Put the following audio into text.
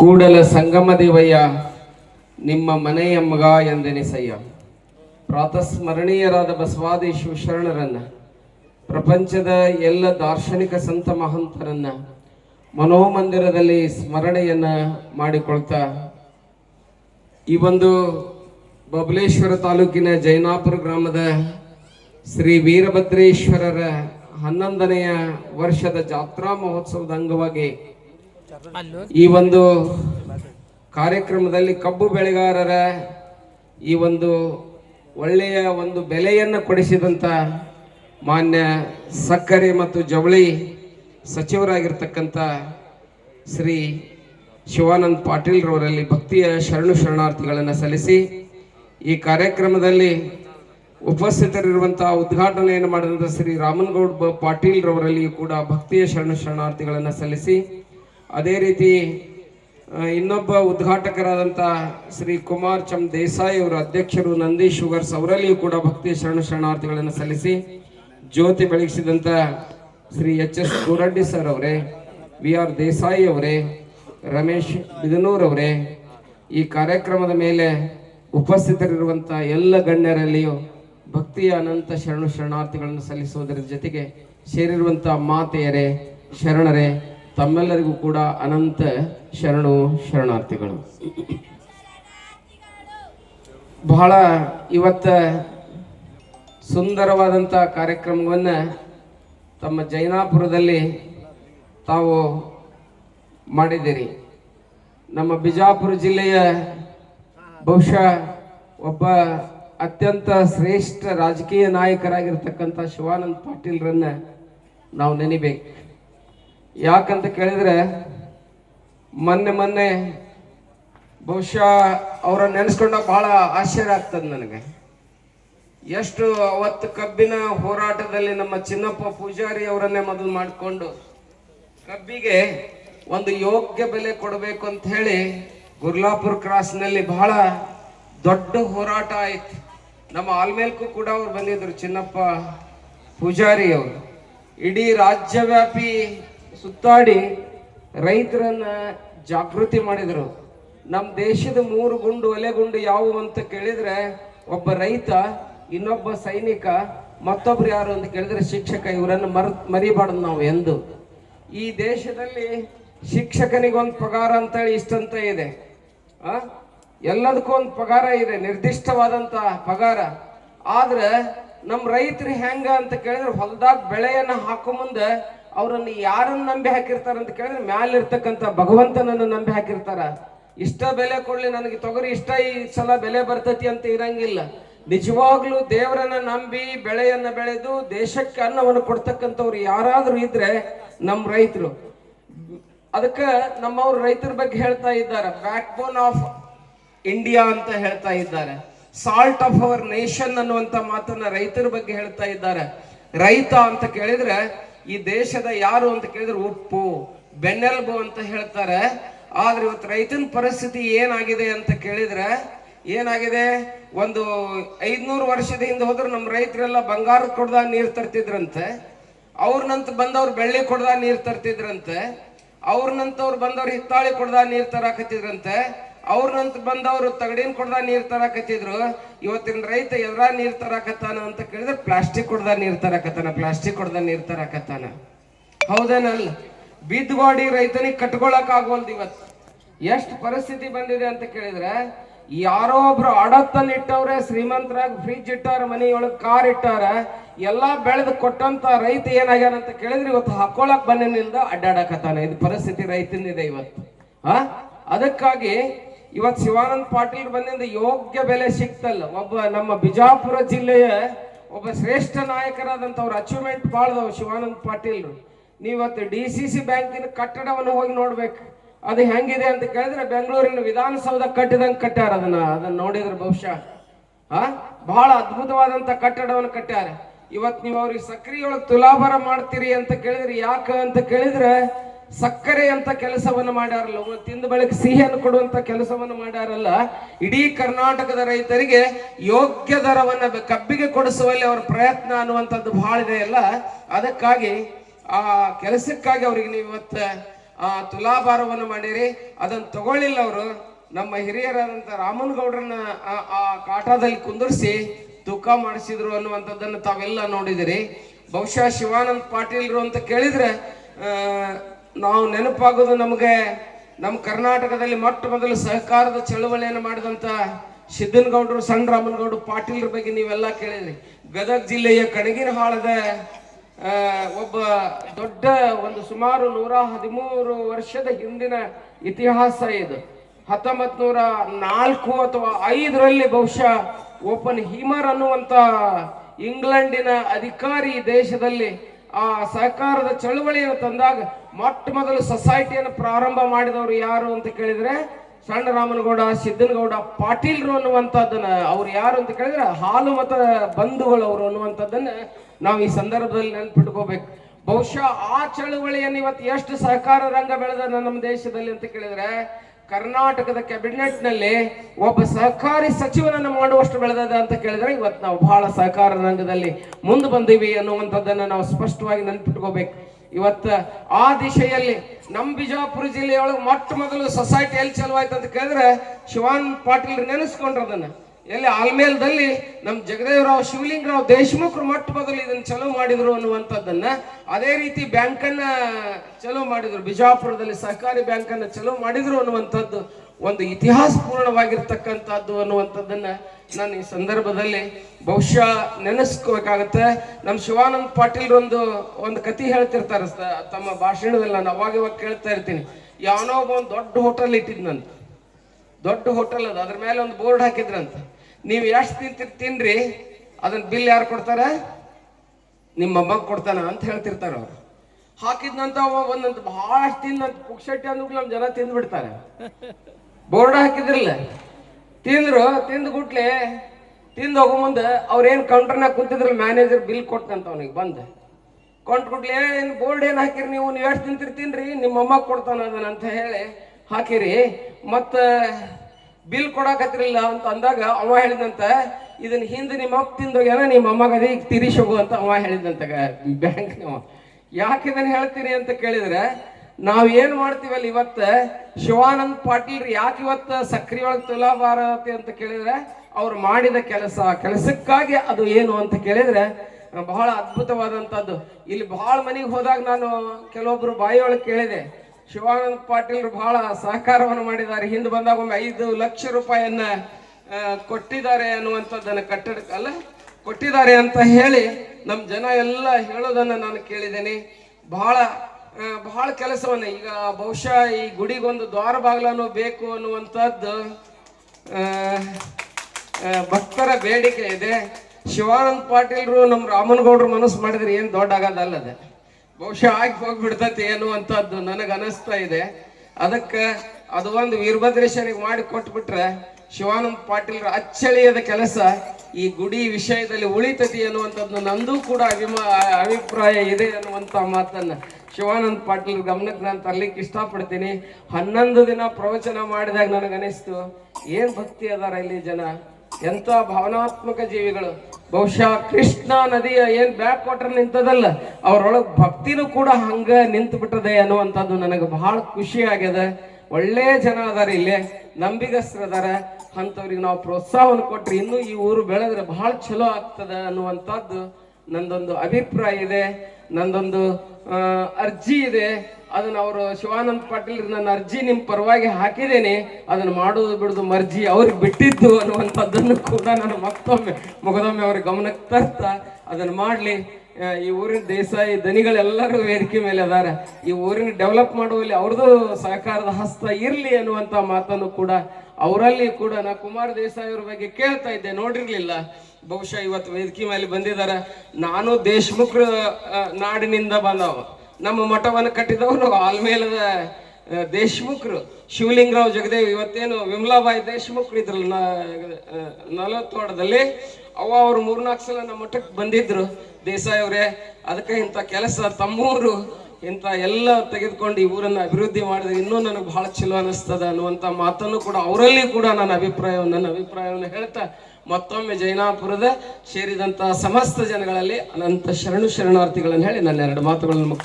ಕೂಡಲ ಸಂಗಮ ದೇವಯ್ಯ, ನಿಮ್ಮ ಮನೆಯ ಮಗ ಎಂದೆನಿಸಯ್ಯ. ಪ್ರಾತಸ್ಮರಣೀಯರಾದ ಬಸವಾದಿಶು ಶರಣರನ್ನ, ಪ್ರಪಂಚದ ಎಲ್ಲ ದಾರ್ಶನಿಕ ಸಂತ ಮಹಂತರನ್ನ ಮನೋಮಂದಿರದಲ್ಲಿ ಸ್ಮರಣೆಯನ್ನ ಮಾಡಿಕೊಳ್ತಾ, ಈ ಒಂದು ಬಬಲೇಶ್ವರ ತಾಲೂಕಿನ ಜೈನಾಪುರ ಗ್ರಾಮದ ಶ್ರೀ ವೀರಭದ್ರೇಶ್ವರರ ಹನ್ನೊಂದನೆಯ ವರ್ಷದ ಜಾತ್ರಾ ಮಹೋತ್ಸವದ ಅಂಗವಾಗಿ ಈ ಒಂದು ಕಾರ್ಯಕ್ರಮದಲ್ಲಿ ಕಬ್ಬು ಬೆಳೆಗಾರರ ಈ ಒಂದು ಒಳ್ಳೆಯ ಒಂದು ಬೆಲೆಯನ್ನು ಕೊಡಿಸಿದಂಥ ಮಾನ್ಯ ಸಕ್ಕರೆ ಮತ್ತು ಜವಳಿ ಸಚಿವರಾಗಿರ್ತಕ್ಕಂಥ ಶ್ರೀ ಶಿವಾನಂದ್ ಪಾಟೀಲ್ರವರಲ್ಲಿ ಭಕ್ತಿಯ ಶರಣು ಶರಣಾರ್ಥಿಗಳನ್ನು ಸಲ್ಲಿಸಿ ಈ ಕಾರ್ಯಕ್ರಮದಲ್ಲಿ ಉಪಸ್ಥಿತರಿರುವಂತಹ ಉದ್ಘಾಟನೆಯನ್ನು ಮಾಡಿದಂಥ ಶ್ರೀ ರಾಮನ್ಗೌಡ್ ಪಾಟೀಲ್ರವರಲ್ಲಿಯೂ ಕೂಡ ಭಕ್ತಿಯ ಶರಣು ಶರಣಾರ್ಥಿಗಳನ್ನು ಸಲ್ಲಿಸಿ ಅದೇ ರೀತಿ ಇನ್ನೊಬ್ಬ ಉದ್ಘಾಟಕರಾದಂಥ ಶ್ರೀ ಕುಮಾರ್ ಚಂ ದೇಸಾಯಿ ಅವರ ಅಧ್ಯಕ್ಷರು ನಂದಿ ಶುಗರ್ಸ್ ಅವರಲ್ಲಿಯೂ ಕೂಡ ಭಕ್ತಿ ಶರಣ ಶರಣಾರ್ಥಿಗಳನ್ನು ಸಲ್ಲಿಸಿ ಜ್ಯೋತಿ ಬೆಳಗಿಸಿದಂಥ Shri H S Guraddi sir ಅವರೇ, ವಿ ಆರ್ ದೇಸಾಯಿ ಅವರೇ, ರಮೇಶ್ ಅವರೇ, ಈ ಕಾರ್ಯಕ್ರಮದ ಮೇಲೆ ಉಪಸ್ಥಿತರಿರುವಂಥ ಎಲ್ಲ ಗಣ್ಯರಲ್ಲಿಯೂ ಭಕ್ತಿಯ ಅನಂತ ಶರಣು ಶರಣಾರ್ಥಿಗಳನ್ನು ಸಲ್ಲಿಸುವುದರ ಜೊತೆಗೆ ಸೇರಿರುವಂಥ ಮಾತೆಯರೇ, ಶರಣರೇ ತಮ್ಮೆಲ್ಲರಿಗೂ ಕೂಡ ಅನಂತ ಶರಣು ಶರಣಾರ್ಥಿಗಳು. ಬಹಳ ಇವತ್ತ ಸುಂದರವಾದಂಥ ಕಾರ್ಯಕ್ರಮವನ್ನು ತಮ್ಮ ಜೈನಾಪುರದಲ್ಲಿ ತಾವು ಮಾಡಿದ್ದೀರಿ. ನಮ್ಮ ಬಿಜಾಪುರ ಜಿಲ್ಲೆಯ ಬಹುಶಃ ಒಬ್ಬ ಅತ್ಯಂತ ಶ್ರೇಷ್ಠ ರಾಜಕೀಯ ನಾಯಕರಾಗಿರ್ತಕ್ಕಂಥ ಶಿವಾನಂದ ಪಾಟೀಲ್ರನ್ನ ನಾವು ನೆನಿಬೇಕು. ಯಾಕಂತ ಕೇಳಿದ್ರೆ ಮೊನ್ನೆ ಮೊನ್ನೆ ಬಹುಶಃ ಅವರ ನೆನೆಸ್ಕೊಂಡ ಬಹಳ ಆಶ್ಚರ್ಯ ಆಗ್ತದೆ ನನಗೆ. ಎಷ್ಟು ಅವತ್ತು ಕಬ್ಬಿನ ಹೋರಾಟದಲ್ಲಿ ನಮ್ಮ ಚಿನ್ನಪ್ಪ ಪೂಜಾರಿ ಅವರನ್ನೇ ಮೊದಲು ಮಾಡಿಕೊಂಡು ಕಬ್ಬಿಗೆ ಒಂದು ಯೋಗ್ಯ ಬೆಲೆ ಕೊಡಬೇಕು ಅಂತ ಹೇಳಿ ಗುರ್ಲಾಪುರ ಕ್ರಾಸ್ನಲ್ಲಿ ಬಹಳ ದೊಡ್ಡ ಹೋರಾಟ ಆಯ್ತು. ನಮ್ಮ ಆಲ್ಮೇಲ್ಕು ಕೂಡ ಅವ್ರು ಬಂದಿದ್ರು ಚಿನ್ನಪ್ಪ ಪೂಜಾರಿ ಅವರು. ಇಡೀ ರಾಜ್ಯವ್ಯಾಪಿ ಸುತ್ತಾಡಿ ರೈತರನ್ನ ಜಾಗೃತಿ ಮಾಡಿದರು. ನಮ್ಮ ದೇಶದ ಮೂರು ಗುಂಡು ಒಲೆಗುಂಡು ಯಾವುವು ಅಂತ ಕೇಳಿದ್ರೆ ಒಬ್ಬ ರೈತ, ಇನ್ನೊಬ್ಬ ಸೈನಿಕ, ಮತ್ತೊಬ್ರು ಯಾರು ಅಂತ ಕೇಳಿದ್ರೆ ಶಿಕ್ಷಕ, ಇವರನ್ನು ಮರ್, ಮರಿಬಾರ್ದು ನಾವು ಎಂದು. ಈ ದೇಶದಲ್ಲಿ ಶಿಕ್ಷಕನಿಗೊಂದು ಪಗಾರ ಅಂತೇಳಿ ಇಷ್ಟಂತ ಇದೆ. ಆ? ಎಲ್ಲದಕ್ಕೂ ಒಂದು ಪಗಾರ ಇದೆ, ನಿರ್ದಿಷ್ಟವಾದಂತ ಪಗಾರ. ಆದ್ರೆ ನಮ್ಮ ರೈತರು ಹೆಂಗ ಅಂತ ಕೇಳಿದ್ರೆ ಹೊಲದಾಗ ಬೆಳೆಯನ್ನ ಹಾಕೋ ಮುಂದೆ ಅವ್ರನ್ನ ಯಾರನ್ನ ನಂಬಿ ಹಾಕಿರ್ತಾರ ಅಂತ ಕೇಳಿದ್ರೆ ಮ್ಯಾಲಿರ್ತಕ್ಕಂಥ ಭಗವಂತನನ್ನು ನಂಬಿ ಹಾಕಿರ್ತಾರ. ಇಷ್ಟ ಬೆಲೆ ಕೊಡ್ಲಿ ನನಗೆ ತೊಗರಿ ಇಷ್ಟ ಈ ಸಲ ಬೆಲೆ ಬರ್ತತಿ ಅಂತ ಇರಂಗಿಲ್ಲ. ನಿಜವಾಗ್ಲೂ ದೇವರನ್ನ ನಂಬಿ ಬೆಳೆಯನ್ನ ಬೆಳೆದು ದೇಶಕ್ಕೆ ಅನ್ನವನ್ನು ಕೊಡ್ತಕ್ಕಂಥವ್ರು ಯಾರಾದ್ರೂ ಇದ್ರೆ ನಮ್ಮ ರೈತರು. ಅದಕ್ಕೆ ನಮ್ಮವ್ರು ರೈತರ ಬಗ್ಗೆ ಹೇಳ್ತಾ ಇದ್ದಾರೆ. ಬ್ಯಾಕ್ ಬೋನ್ ಆಫ್ ಇಂಡಿಯಾ ಅಂತ ಹೇಳ್ತಾ ಇದ್ದಾರೆ. ಸಾಲ್ಟ್ ಆಫ್ ಅವರ್ ನೇಷನ್ ಅನ್ನುವಂತ ಮಾತನ್ನ ರೈತರ ಬಗ್ಗೆ ಹೇಳ್ತಾ ಇದ್ದಾರೆ. ರೈತ ಅಂತ ಕೇಳಿದ್ರೆ ಈ ದೇಶದ ಯಾರು ಅಂತ ಕೇಳಿದ್ರೆ ಉಪ್ಪು ಬೆನ್ನೆಲುಬು ಅಂತ ಹೇಳ್ತಾರೆ. ಆದ್ರೆ ಇವತ್ತು ರೈತನ ಪರಿಸ್ಥಿತಿ ಏನಾಗಿದೆ ಅಂತ ಕೇಳಿದ್ರೆ ಏನಾಗಿದೆ? ಒಂದು ಐದ್ನೂರು ವರ್ಷದ ಹಿಂದೆ ಹೋದ್ರೆ ನಮ್ಮ ರೈತರೆಲ್ಲ ಬಂಗಾರದ ಕೊಡ್ದ ನೀರು ತರ್ತಿದ್ರಂತೆ. ಅವ್ರನಂತ ಬಂದವ್ರು ಬೆಳ್ಳಿ ಕೊಡ್ದ ನೀರು ತರ್ತಿದ್ರಂತೆ. ಅವ್ರನಂತವ್ರು ಬಂದವ್ರು ಹಿತ್ತಾಳಿ ಕೊಡ್ದ ನೀರು ತರಾಕತ್ತಿದ್ರಂತೆ. ಅವ್ರನಂತ ಬಂದವರು ತಗಡಿನ ಕೊಡ್ದ ನೀರ್ ತರಕತ್ತಿದ್ರು. ಇವತ್ತಿನ ರೈತ ಎದ್ರ ನೀರ್ ತರಕತ್ತಾನ ಅಂತ ಕೇಳಿದ್ರೆ ಪ್ಲಾಸ್ಟಿಕ್ ಕೊಡ್ದ ನೀರ್ ತರಕತ್ತಾನ, ಪ್ಲಾಸ್ಟಿಕ್ ಕೊಡ್ದ ನೀರ್ ತರಕತ್ತಾನ. ಹೌದೇನಲ್ಲ? ಗಾಡಿ ರೈತನಿಗೆ ಕಟ್ಕೊಳಕ್ ಆಗೋಲ್ದು ಇವತ್ತು. ಎಷ್ಟು ಪರಿಸ್ಥಿತಿ ಬಂದಿದೆ ಅಂತ ಕೇಳಿದ್ರೆ, ಯಾರೋ ಒಬ್ರು ಅಡತ್ತಲ್ಲಿ ಇಟ್ಟವ್ರೆ, ಶ್ರೀಮಂತರಾಗ ಫ್ರಿಜ್ ಇಟ್ಟಾರ, ಮನೆಯೊಳಗ್ ಕಾರ್ ಇಟ್ಟಾರ, ಎಲ್ಲಾ ಬೆಳೆದು ಕೊಟ್ಟಂತ ರೈತ ಏನಾಗ್ಯಾನ ಅಂತ ಕೇಳಿದ್ರೆ ಇವತ್ತು ಹಾಕೊಳಕ್ ಬನ್ನಿನಿಂದ ಅಡ್ಡಾಡಕತ್ತಾನ. ಇದು ಪರಿಸ್ಥಿತಿ ರೈತನಿದೆ ಇವತ್ತು. ಆ? ಅದಕ್ಕಾಗಿ ಇವತ್ತು ಶಿವಾನಂದ್ ಪಾಟೀಲ್ ಬಂದಿಂದ ಯೋಗ್ಯ ಬೆಲೆ ಸಿಕ್ತಲ್ಲ. ಒಬ್ಬ ನಮ್ಮ ಬಿಜಾಪುರ ಜಿಲ್ಲೆಯ ಒಬ್ಬ ಶ್ರೇಷ್ಠ ನಾಯಕರಾದಂಥವ್ರ ಅಚೀವ್ಮೆಂಟ್ ಬಾಳ್ದವ್ ಶಿವಾನಂದ್ ಪಾಟೀಲ್ರು. ನೀವತ್ತು ಡಿ ಸಿ ಸಿ ಬ್ಯಾಂಕಿನ ಕಟ್ಟಡವನ್ನು ಹೋಗಿ ನೋಡ್ಬೇಕು. ಅದು ಹೆಂಗಿದೆ ಅಂತ ಕೇಳಿದ್ರೆ ಬೆಂಗಳೂರಿನ ವಿಧಾನಸೌಧ ಕಟ್ಟಿದಂಗೆ ಕಟ್ಟ್ಯಾರ ಅದನ್ನ. ಅದನ್ನ ನೋಡಿದ್ರೆ ಬಹುಶಃ, ಆ, ಬಹಳ ಅದ್ಭುತವಾದಂತ ಕಟ್ಟಡವನ್ನು ಕಟ್ಟ್ಯಾರ. ಇವತ್ತು ನೀವು ಅವ್ರಿಗೆ ಸಕ್ರಿಯೊಳಗೆ ತುಲಾಭಾರ ಮಾಡ್ತೀರಿ ಅಂತ ಕೇಳಿದ್ರೆ ಯಾಕ ಅಂತ ಕೇಳಿದ್ರೆ ಸಕ್ಕರೆ ಅಂತ ಕೆಲಸವನ್ನು ಮಾಡ್ಯಾರಲ್ಲ ಒಂದು ತಿಂದ ಬಳಿಕ ಸಿಹಿಯನ್ನು ಕೊಡುವಂತ ಕೆಲಸವನ್ನು ಮಾಡ್ಯಾರಲ್ಲ, ಇಡೀ ಕರ್ನಾಟಕದ ರೈತರಿಗೆ ಯೋಗ್ಯ ದರವನ್ನ ಕಬ್ಬಿಗೆ ಕೊಡಿಸುವಲ್ಲಿ ಅವರ ಪ್ರಯತ್ನ ಅನ್ನುವಂಥದ್ದು ಬಹಳ ಇದೆ ಅಲ್ಲ? ಅದಕ್ಕಾಗಿ ಆ ಕೆಲಸಕ್ಕಾಗಿ ಅವ್ರಿಗೆ ನೀವು ಇವತ್ತು, ಆ ತುಲಾಭಾರವನ್ನು ಮಾಡಿರಿ. ಅದನ್ನ ತಗೊಳ್ಳಿಲ್ಲ ಅವರು. ನಮ್ಮ ಹಿರಿಯರಾದಂಥ ರಾಮನ್ ಗೌಡ್ರನ್ನ ಆ- ಕಾಟಾದಲ್ಲಿ ಕುಂದಿರಿಸಿ ತೂಕ ಮಾಡಿಸಿದ್ರು ಅನ್ನುವಂಥದ್ದನ್ನು ತಾವೆಲ್ಲ ನೋಡಿದಿರಿ. ಬಹುಶಃ ಶಿವಾನಂದ್ ಪಾಟೀಲ್ರು ಅಂತ ಕೇಳಿದ್ರೆ ನಾವು ನೆನಪಾಗೋದು ನಮಗೆ ನಮ್ಮ ಕರ್ನಾಟಕದಲ್ಲಿ ಮೊಟ್ಟ ಮೊದಲು ಸಹಕಾರದ ಚಳವಳಿಯನ್ನು ಮಾಡಿದಂಥ ಸಿದ್ದನಗೌಡರು ಸಣ್ಣ ರಾಮನಗೌಡರು ಪಾಟೀಲ್ರ ಬಗ್ಗೆ ನೀವೆಲ್ಲ ಕೇಳಿದ್ರಿ. ಗದಗ ಜಿಲ್ಲೆಯ ಕಣಗಿನಹಾಳದ ಹಾಳದ ಒಬ್ಬ ದೊಡ್ಡ ಒಂದು ಸುಮಾರು ನೂರ ಹದಿಮೂರು ವರ್ಷದ ಹಿಂದಿನ ಇತಿಹಾಸ ಇದು. ಹತ್ತೊಂಬತ್ ನೂರ ನಾಲ್ಕು ಅಥವಾ ಐದರಲ್ಲಿ ಬಹುಶಃ ಓಪನ್ ಹೀಮರ್ ಅನ್ನುವಂತ ಇಂಗ್ಲೆಂಡಿನ ಅಧಿಕಾರಿ ದೇಶದಲ್ಲಿ ಆ ಸಹಕಾರದ ಚಳುವಳಿಯನ್ನು ತಂದಾಗ ಮೊಟ್ಟ ಮೊದಲು ಸೊಸೈಟಿಯನ್ನು ಪ್ರಾರಂಭ ಮಾಡಿದವರು ಯಾರು ಅಂತ ಕೇಳಿದ್ರೆ ಸಣ್ಣ ರಾಮನಗೌಡ ಸಿದ್ದನಗೌಡ, ಪಾಟೀಲ್ರು ಅನ್ನುವಂಥದ್ದನ್ನ ಅವ್ರು ಯಾರು ಅಂತ ಕೇಳಿದ್ರೆ ಹಾಲು ಮತ ಬಂಧುಗಳು ಅವರು ಅನ್ನುವಂಥದ್ದನ್ನ ನಾವು ಈ ಸಂದರ್ಭದಲ್ಲಿ ನೆನ್ಪಿಟ್ಕೋಬೇಕು. ಬಹುಶಃ ಆ ಚಳುವಳಿಯನ್ನು ಇವತ್ತು ಎಷ್ಟು ಸಹಕಾರ ರಂಗ ಬೆಳೆದ ನಮ್ಮ ದೇಶದಲ್ಲಿ ಅಂತ ಕೇಳಿದ್ರೆ ಕರ್ನಾಟಕದ ಕ್ಯಾಬಿನೆಟ್ನಲ್ಲಿ ಒಬ್ಬ ಸಹಕಾರಿ ಸಚಿವನನ್ನು ಮಾಡುವಷ್ಟು ಬೆಳೆದದ ಅಂತ ಕೇಳಿದ್ರೆ ಇವತ್ತು ನಾವು ಬಹಳ ಸಹಕಾರ ರಂಗದಲ್ಲಿ ಮುಂದೆ ಬಂದೀವಿ ಅನ್ನುವಂಥದ್ದನ್ನು ನಾವು ಸ್ಪಷ್ಟವಾಗಿ ನೆನ್ಪಿಟ್ಕೋಬೇಕು. ಇವತ್ತು ಆ ದಿಶೆಯಲ್ಲಿ ನಮ್ಮ ಬಿಜಾಪುರ ಜಿಲ್ಲೆಯೊಳಗೆ ಮೊಟ್ಟ ಮೊದಲು ಸೊಸೈಟಿ ಎಲ್ಲಿ ಆಯ್ತು ಅಂತ ಕೇಳಿದ್ರೆ ಶಿವಾನ್ ಪಾಟೀಲ್ ನೆನೆಸ್ಕೊಂಡ್ರು ಅದನ್ನ. ಎಲ್ಲಿ ಆಲ್ಮೇಲ್ದಲ್ಲಿ ನಮ್ಮ ಜಗದೇವರಾವ್, ಶಿವಲಿಂಗರಾವ್ ದೇಶಮುಖರು ಮೊಟ್ಟ ಮೊದಲು ಇದನ್ನ ಚಲೋ ಮಾಡಿದ್ರು ಅನ್ನುವಂಥದ್ದನ್ನ ಅದೇ ರೀತಿ ಬ್ಯಾಂಕನ್ನ ಚಲೋ ಮಾಡಿದ್ರು. ಬಿಜಾಪುರದಲ್ಲಿ ಸಹಕಾರಿ ಬ್ಯಾಂಕನ್ನ ಚಲೋ ಮಾಡಿದ್ರು ಅನ್ನುವಂಥದ್ದು ಒಂದು ಇತಿಹಾಸ ಪೂರ್ಣವಾಗಿರ್ತಕ್ಕಂಥದ್ದು ಅನ್ನುವಂಥದ್ದನ್ನ ನಾನು ಈ ಸಂದರ್ಭದಲ್ಲಿ ಬಹುಶಃ ನೆನೆಸ್ಕೋಬೇಕಾಗತ್ತೆ. ನಮ್ಮ ಶಿವಾನಂದ್ ಪಾಟೀಲ್ ಒಂದು ಒಂದು ಕತಿ ಹೇಳ್ತಿರ್ತಾರೆ ತಮ್ಮ ಭಾಷಣದಲ್ಲಿ ನಾನು ಅವಾಗ ಇವಾಗ ಕೇಳ್ತಾ ಇರ್ತೀನಿ. ಯಾವನೋ ಒಂದು ದೊಡ್ಡ ಹೋಟೆಲ್ ಇಟ್ಟಿದ್ನಂತ. ದೊಡ್ಡ ಹೋಟೆಲ್ ಅದು. ಅದ್ರ ಮೇಲೆ ಒಂದು ಬೋರ್ಡ್ ಹಾಕಿದ್ರಂತ. ನೀವು ಎಷ್ಟು ತಿಂತಿರ್ ತಿನ್ರಿ ಅದನ್ನ ಬಿಲ್ ಯಾರು ಕೊಡ್ತಾರ? ನಿಮ್ಮ ಮಗ ಕೊಡ್ತಾನ ಅಂತ ಹೇಳ್ತಿರ್ತಾರ ಅವ್ರು. ಹಾಕಿದ್ನಂತ ಒಂದಂತ ಬಹಳಷ್ಟು ತಿಂದಂತ ಪುಕ್ಷಟ್ಟಿ ಅಂದ್ಬಿಟ್ಟು ನಮ್ಮ ಜನ ತಿಂದ್ಬಿಡ್ತಾರೆ. ಬೋರ್ಡ್ ಹಾಕಿದ್ರಲ್ಲ, ತಿಂದ್ರು, ತಿಂದು ಗುಟ್ಲೆ ತಿಂದು ಹೋಗೋ ಮುಂದೆ ಅವ್ರೇನ್ ಕೌಂಟರ್ನಾಗ ಕುಂತಿದ್ರಲ್ಲ ಮ್ಯಾನೇಜರ್ ಬಿಲ್ ಕೊಟ್ಟಂತ ಅವನಿಗೆ ಬಂದು. ಕೊಂಟ್ ಗುಟ್ಲೆ ಏನು ಬೋರ್ಡ್ ಏನ್ ಹಾಕಿರಿ ನೀವು ನೀವು ಎಷ್ಟು ತಿಂತಿರ್ತೀನ್ರಿ ನಿಮ್ಮ ಅಮ್ಮ ಕೊಡ್ತಾನ ಅದನ್ನ ಅಂತ ಹೇಳಿ ಹಾಕಿರಿ. ಮತ್ತ ಬಿಲ್ ಕೊಡಕತ್ತಿರಲಿಲ್ಲ ಅಂತ ಅಂದಾಗ ಅವ ಹೇಳಿದಂತ ಇದನ್ನ ಹಿಂದೆ ನಿಮ್ಮ ಅಪ್ಪ ತಿಂದೋಗ್ಯಾನ ನಿಮ್ಮ ಮೊಮ್ಮಗ ಅದೇ ಈಗ ಹೋಗು ಅಂತ ಅವ ಹೇಳಿದಂತ ಬ್ಯಾಂಕ್ ಯಾಕೆ ಇದನ್ನ ಹೇಳ್ತೀನಿ ಅಂತ ಕೇಳಿದ್ರೆ, ನಾವ್ ಏನ್ ಮಾಡ್ತೀವಲ್ಲ ಇವತ್ತ, ಶಿವಾನಂದ್ ಪಾಟೀಲ್ ಯಾಕೆ ಇವತ್ತ ಸಕ್ರಿ ಒಳಗೆ ತುಲಾಭಾರತಿ ಅಂತ ಕೇಳಿದ್ರೆ, ಅವ್ರು ಮಾಡಿದ ಕೆಲಸ, ಕೆಲಸಕ್ಕಾಗಿ ಅದು ಏನು ಅಂತ ಕೇಳಿದ್ರೆ, ಬಹಳ ಅದ್ಭುತವಾದಂತದ್ದು. ಇಲ್ಲಿ ಬಹಳ ಮನೆಗೆ ಹೋದಾಗ ನಾನು ಕೆಲವೊಬ್ರು ಬಾಯಿಯೊಳಗೆ ಕೇಳಿದೆ ಶಿವಾನಂದ ಪಾಟೀಲ್ರು ಬಹಳ ಸಹಕಾರವನ್ನು ಮಾಡಿದ್ದಾರೆ. ಹಿಂದೆ ಬಂದಾಗ ಒಮ್ಮೆ ಐದು ಲಕ್ಷ ರೂಪಾಯಿಯನ್ನ ಕೊಟ್ಟಿದ್ದಾರೆ ಅನ್ನುವಂಥದ್ದನ್ನು ಕಟ್ಟಡಕ್ಕೆ, ಅಲ್ಲ, ಕೊಟ್ಟಿದ್ದಾರೆ ಅಂತ ಹೇಳಿ ನಮ್ಮ ಜನ ಎಲ್ಲ ಹೇಳೋದನ್ನು ನಾನು ಕೇಳಿದ್ದೇನೆ. ಬಹಳ ಬಹಳ ಕೆಲಸವನ್ನ ಈಗ ಬಹುಶಃ ಈ ಗುಡಿಗೊಂದು ದ್ವಾರ ಬಾಗಿಲನ್ನು ಬೇಕು ಅನ್ನುವಂಥದ್ದು ಭಕ್ತರ ಬೇಡಿಕೆ ಇದೆ. ಶಿವಾನಂದ ಪಾಟೀಲ್ರು ನಮ್ಮ ರಾಮನಗೌಡ್ರು ಮನಸ್ಸು ಮಾಡಿದ್ರೆ ಏನು ದೊಡ್ಡ ಆಗೋದಲ್ಲದೆ. ಬಹುಶಃ ಆಗಿ ಹೋಗ್ಬಿಡ್ತತಿ ಅನ್ನುವಂಥದ್ದು ನನಗೆ ಅನಿಸ್ತಾ ಇದೆ. ಅದಕ್ಕೆ ಅದು ಒಂದು ವೀರಭದ್ರೇಶ್ವರಿಗೆ ಮಾಡಿ ಕೊಟ್ಬಿಟ್ರೆ ಶಿವಾನಂದ ಪಾಟೀಲ್ರ ಅಚ್ಚಳಿಯದ ಕೆಲಸ ಈ ಗುಡಿ ವಿಷಯದಲ್ಲಿ ಉಳಿತತಿ ಅನ್ನುವಂಥದ್ದು ನಂದು ಕೂಡ ಅಭಿಮಾ, ಅಭಿಪ್ರಾಯ ಇದೆ ಅನ್ನುವಂಥ ಮಾತನ್ನು ಶಿವಾನಂದ ಪಾಟೀಲ್ ಗಮನಕ್ಕೆ ನಾನು ತರ್ಲಿಕ್ಕೆ ಇಷ್ಟಪಡ್ತೀನಿ. ಹನ್ನೊಂದು ದಿನ ಪ್ರವಚನ ಮಾಡಿದಾಗ ನನಗನಿಸ್ತು, ಏನು ಭಕ್ತಿ ಅದಾರ ಇಲ್ಲಿ ಜನ? ಎಂಥ ಭಾವನಾತ್ಮಕ ಜೀವಿಗಳು. ಬಹುಶಃ ಕೃಷ್ಣ ನದಿಯ ಏನ್ ಬ್ಯಾಕ್ ವಾಟರ್ ನಿಂತದಲ್ಲ, ಅವರೊಳಗೆ ಭಕ್ತಿನೂ ಕೂಡ ಹಂಗ ನಿಂತು ಬಿಟ್ಟದೆ ಅನ್ನುವಂಥದ್ದು ನನಗೆ ಬಹಳ ಖುಷಿ ಆಗ್ಯದ. ಒಳ್ಳೆಯ ಜನ ಅದಾರ ಇಲ್ಲಿ ನಂಬಿಗಸ್ತ್ರ ಅದಾರ. ಅಂಥವ್ರಿಗೆ ನಾವು ಪ್ರೋತ್ಸಾಹವನ್ನು ಕೊಟ್ರೆ ಇನ್ನೂ ಈ ಊರು ಬೆಳೆದ್ರೆ ಬಹಳ ಚಲೋ ಆಗ್ತದ ಅನ್ನುವಂಥದ್ದು ನಂದೊಂದು ಅಭಿಪ್ರಾಯ ಇದೆ. ನಂದೊಂದು ಅರ್ಜಿ ಇದೆ. ಅದನ್ನ ಅವರು ಶಿವಾನಂದ ಪಾಟೀಲ್ ನನ್ನ ಅರ್ಜಿ ನಿಮ್ ಪರವಾಗಿ ಹಾಕಿದ್ದೇನೆ ಅದನ್ನ ಮಾಡೋದು ಬಿಡುದು ಮರ್ಜಿ ಅವ್ರಿಗೆ ಬಿಟ್ಟಿದ್ದು ಅನ್ನುವಂಥದ್ದನ್ನು ಕೂಡ ನಾನು ಮತ್ತೊಮ್ಮೆ, ಮುಗದೊಮ್ಮೆ ಅವ್ರ ಗಮನಕ್ಕೆ ತರ್ತಾ ಅದನ್ನು ಮಾಡ್ಲಿ. ಈ ಊರಿನ ದೇಸಾಯಿ ದನಿಗಳೆಲ್ಲರೂ ವೇದಿಕೆ ಮೇಲೆ ಅದಾರ. ಈ ಊರಿನ ಡೆವಲಪ್ ಮಾಡುವಲ್ಲಿ ಅವ್ರದ್ದು ಸಹಕಾರದ ಹಸ್ತ ಇರಲಿ ಅನ್ನುವಂತ ಮಾತನ್ನು ಕೂಡ ಅವರಲ್ಲಿ ಕೂಡ ನಾ ಕುಮಾರ್ ದೇಸಾಯಿ ಅವ್ರ ಬಗ್ಗೆ ಕೇಳ್ತಾ ಇದ್ದೆ, ನೋಡಿರ್ಲಿಲ್ಲ. ಬಹುಶಃ ಇವತ್ತು ವೇದಿಕೆ ಮೇಲೆ ಬಂದಿದ್ದಾರೆ ನಾನು ದೇಶಮುಖರ ನಾಡಿನಿಂದ ಬಂದವ. ನಮ್ಮ ಮಠವನ್ನು ಕಟ್ಟಿದವರು ಆಲ್ಮೇಲದ ದೇಶಮುಖರು. ಶಿವಲಿಂಗರಾವ್ ಜಗದೇವ್ ಇವತ್ತೇನು ವಿಮಲಾಬಾಯಿ ದೇಶಮುಖರು ಇದ್ರಲ್ಲ ನಲವತ್ತೋಟದಲ್ಲಿ ಅವ ಅವ್ರು ಮೂರ್ನಾಲ್ಕು ಸಲ ನಮ್ಮ ಮಠಕ್ಕೆ ಬಂದಿದ್ರು. ದೇಸಾಯಿ ಅವರೇ, ಅದಕ್ಕೆ ಇಂಥ ಕೆಲಸ ತಮ್ಮೂರು, ಇಂಥ ಎಲ್ಲ ತೆಗೆದುಕೊಂಡು ಈ ಊರನ್ನು ಅಭಿವೃದ್ಧಿ ಮಾಡಿದ್ರೆ ಇನ್ನೂ ನನಗೆ ಬಹಳ ಚಲೋ ಅನಿಸ್ತದ ಅನ್ನುವಂಥ ಮಾತನ್ನು ಕೂಡ ಅವರಲ್ಲಿ ಕೂಡ ನನ್ನ ಅಭಿಪ್ರಾಯವನ್ನು ನನ್ನ ಅಭಿಪ್ರಾಯವನ್ನು ಹೇಳ್ತಾ ಮತ್ತೊಮ್ಮೆ ಜೈನಾಪುರದ ಸೇರಿದಂಥ ಸಮಸ್ತ ಜನಗಳಲ್ಲಿ ಅನಂತ ಶರಣು ಶರಣಾರ್ಥಿಗಳನ್ನು ಹೇಳಿ ನನ್ನ ಎರಡು ಮಾತುಗಳನ್ನು ಮುಕ್ತ